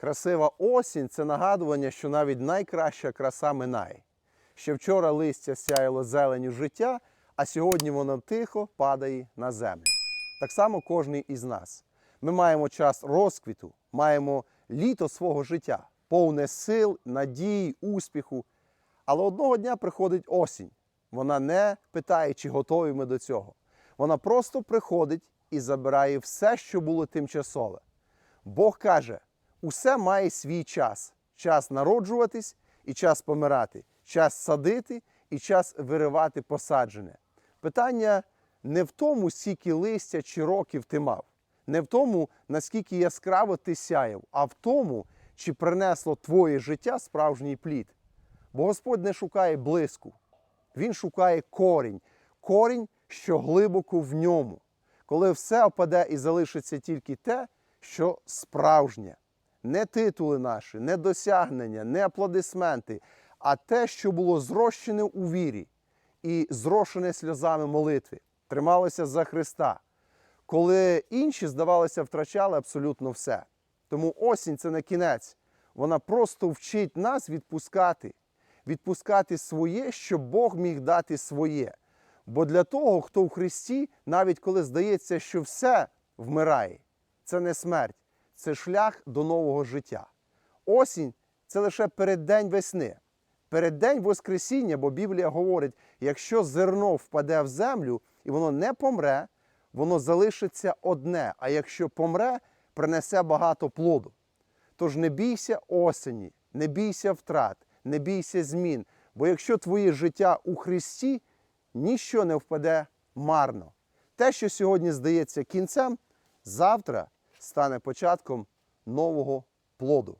Красива осінь це нагадування, що навіть найкраща краса минає. Ще вчора листя сяяло зеленю життя, а сьогодні воно тихо падає на землю. Так само кожний із нас. Ми маємо час розквіту, маємо літо свого життя, повне сил, надій, успіху. Але одного дня приходить осінь. Вона не питає, чи готові ми до цього. Вона просто приходить і забирає все, що було тимчасове. Бог каже: усе має свій час: час народжуватись і час помирати, час садити і час виривати посаджене. Питання не в тому, скільки листя чи років ти мав, не в тому, наскільки яскраво ти сяяв, а в тому, чи принесло твоє життя справжній плід. Бо Господь не шукає блиску, Він шукає корінь, корінь, що глибоко в ньому. Коли все опаде і залишиться тільки те, що справжнє. Не титули наші, не досягнення, не аплодисменти, а те, що було зрощене у вірі і зрошене сльозами молитви, трималося за Христа. Коли інші, здавалося, втрачали абсолютно все. Тому осінь це не кінець. Вона просто вчить нас відпускати, відпускати своє, щоб Бог міг дати своє. Бо для того, хто в Христі, навіть коли здається, що все вмирає, це не смерть, це шлях до нового життя. Осінь це лише переддень весни, переддень Воскресіння, бо Біблія говорить: якщо зерно впаде в землю і воно не помре, воно залишиться одне, а якщо помре, принесе багато плоду. Тож не бійся осені, не бійся втрат, не бійся змін. Бо якщо твоє життя у Христі, ніщо не впаде марно. Те, що сьогодні здається кінцем, завтра стане початком нового плоду.